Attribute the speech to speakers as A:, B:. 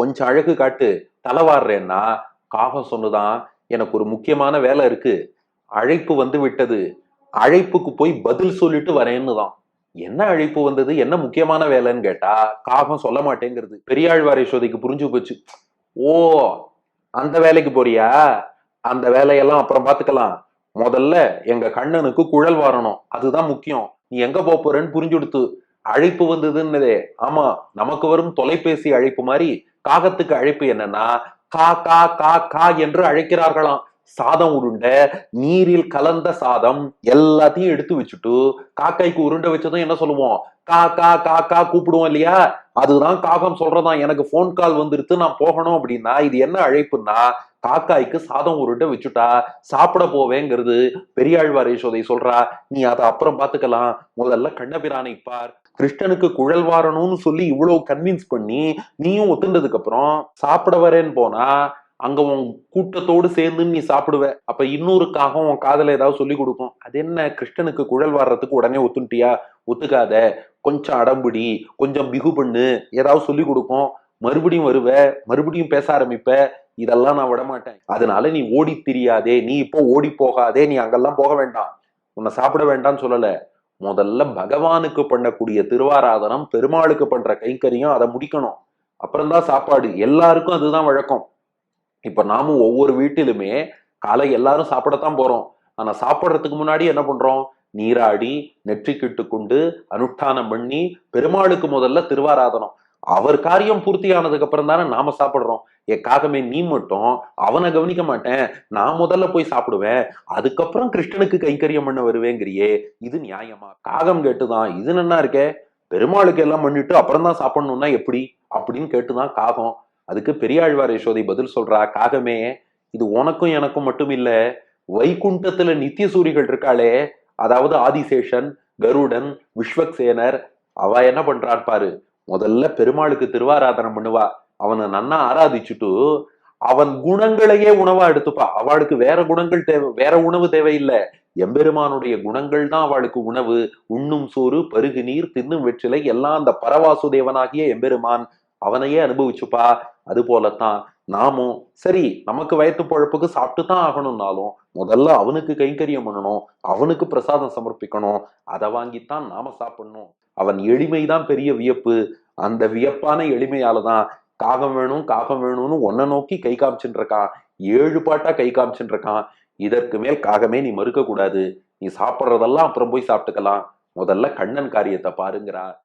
A: கொஞ்சம் அழகு காட்டு தலைவாடுறேன்னா காகம் சொன்னுதான் எனக்கு ஒரு முக்கியமான வேலை இருக்கு. அழைப்பு வந்து விட்டது. அழைப்புக்கு போய் பதில் சொல்லிட்டு வரேன்னு தான் என்ன அழைப்பு வந்தது? என்ன முக்கியமான வேலைன்னு கேட்டா காகம் சொல்ல மாட்டேங்கிறது. பெரியாழ்வார் யசோதைக்கு புரிஞ்சு போச்சு. ஓ அந்த வேலைக்கு போறியா? அந்த வேலையெல்லாம் அப்புறம் பாத்துக்கலாம். முதல்ல எங்க கண்ணனுக்கு குழல் வரணும். அதுதான் முக்கியம். நீ எங்க போறேன்னு போறேன்னு புரிஞ்சுடுத்து அழைப்பு வந்ததுன்னதே. ஆமா நமக்கு வரும் தொலைபேசி அழைப்பு மாதிரி காகத்துக்கு அழைப்பு என்னன்னா கா கா கா கா என்று அழைக்கிறார்களாம். சாதம் உருண்ட நீரில் கலந்த சாதம் எல்லாத்தையும் எடுத்து வச்சுட்டு காக்காய்க்கு உருண்டை வச்சதும் என்ன சொல்லுவோம்? கா கா கா கா கூப்பிடுவோம் இல்லையா? அதுதான் காகம் சொல்றதான் எனக்கு ஃபோன் கால் வந்துருத்து நான் போகணும் அப்படின்னா இது என்ன அழைப்புன்னா காக்காய்க்கு சாதம் உருண்டை வச்சுட்டா சாப்பிட போவேங்கிறது பெரியாழ்வார் யசோதை சொல்றா. நீ அதை அப்புறம் பாத்துக்கலாம் முதல்ல கண்ணபிரானை பார். கிருஷ்ணனுக்கு குழல் வாரணும்னு சொல்லி இவ்வளவு கன்வின்ஸ் பண்ணி நீயும் ஒத்துண்டதுக்கு அப்புறம் சாப்பிட வரேன்னு போனா அங்க உன் கூட்டத்தோடு சேர்ந்து நீ சாப்பிடுவ. அப்ப இன்னொரு காகம் உன் காதல ஏதாவது சொல்லி கொடுக்கும். அது என்ன? கிருஷ்ணனுக்கு குழல் வாடுறதுக்கு உடனே ஒத்துண்டியா ஒத்துக்காத. கொஞ்சம் அடம்பிடி கொஞ்சம் பிகு பண்ணு. ஏதாவது சொல்லி கொடுக்கும். மறுபடியும் வருவ. மறுபடியும் பேச ஆரம்பிப்ப. இதெல்லாம் நான் விடமாட்டேன். அதனால நீ ஓடி திரியாதே. நீ இப்போ ஓடி போகாதே. நீ அங்கெல்லாம் போக வேண்டாம். உன்னை சாப்பிட வேண்டாம்னு சொல்லல. முதல்ல பகவானுக்கு பண்ணக்கூடிய திருவாராதனம் பெருமாளுக்கு பண்ற கைங்கரியம் அதை முடிக்கணும். அப்புறம்தான் சாப்பாடு. எல்லாருக்கும் அதுதான் வழக்கம். இப்ப நாமும் ஒவ்வொரு வீட்டிலுமே காலை எல்லாரும் சாப்பிடத்தான் போறோம். ஆனா சாப்பிடுறதுக்கு முன்னாடி என்ன பண்றோம்? நீராடி நெற்றிக்கிட்டு கொண்டு அனுஷ்டானம் பண்ணி பெருமாளுக்கு முதல்ல திருவாராதனம். அவர் காரியம் பூர்த்தி ஆனதுக்கு அப்புறம் தானே நாம சாப்பிடுறோம். எக்காகமே காகமே நீ மட்டும் அவனை கவனிக்க மாட்டேன் நான் முதல்ல போய் சாப்பிடுவேன் அதுக்கப்புறம் கிருஷ்ணனுக்கு கைங்கரியம் பண்ண வருவேங்கிறியே இது நியாயமா? காகம் கேட்டுதான் இது என்ன இருக்கே? பெருமாளுக்கு எல்லாம் பண்ணிட்டு அப்புறம் தான் சாப்பிடணும்னா எப்படி? அப்படின்னு கேட்டுதான் காகம். அதுக்கு பெரியாழ்வார் யசோதை பதில் சொல்றா காகமே இது உனக்கும் எனக்கும் மட்டும் இல்ல வைகுண்டத்துல நித்திய சூரிகள் இருக்காளே அதாவது ஆதிசேஷன் கருடன் விஸ்வக்சேனர் அவ என்ன பண்றான் பாரு முதல்ல பெருமாளுக்கு திருவாராதனம் பண்ணுவா அவனை நன்னா ஆராதிச்சுட்டு அவன் குணங்களையே உணவா எடுத்துப்பா. அவளுக்கு வேற குணங்கள் தேவை வேற உணவு தேவையில்லை. எம்பெருமானுடைய குணங்கள் தான் அவளுக்கு உணவு. உண்ணும் சோறு பருகு நீர் தின்னும் வெற்றிலை எல்லாம் அந்த பரவாசுதேவனாகிய எம்பெருமான் அவனையே அனுபவிச்சுப்பா. அது போலத்தான் நாமும் சரி நமக்கு வயத்து பொழப்புக்கு சாப்பிட்டு தான் ஆகணும்னாலும் முதல்ல அவனுக்கு கைங்கரியம் பண்ணணும் அவனுக்கு பிரசாதம் சமர்ப்பிக்கணும். அதை வாங்கித்தான் நாம சாப்பிடணும். அவன் எளிமைதான் பெரிய வியப்பு. அந்த வியப்பான எளிமையால தான் காகம் வேணும் காகம் வேணும்னு ஒன்ன நோக்கி கை காமிச்சுட்டு இருக்கான் ஏழு பாட்டா கை காமிச்சுட்டு இருக்கான் இதற்கு மேல் காகமே நீ மறுக்க கூடாது நீ சாப்பிட்றதெல்லாம் அப்புறம் போய் சாப்பிட்டுக்கலாம். முதல்ல கண்ணன் காரியத்தை பாருங்கிறா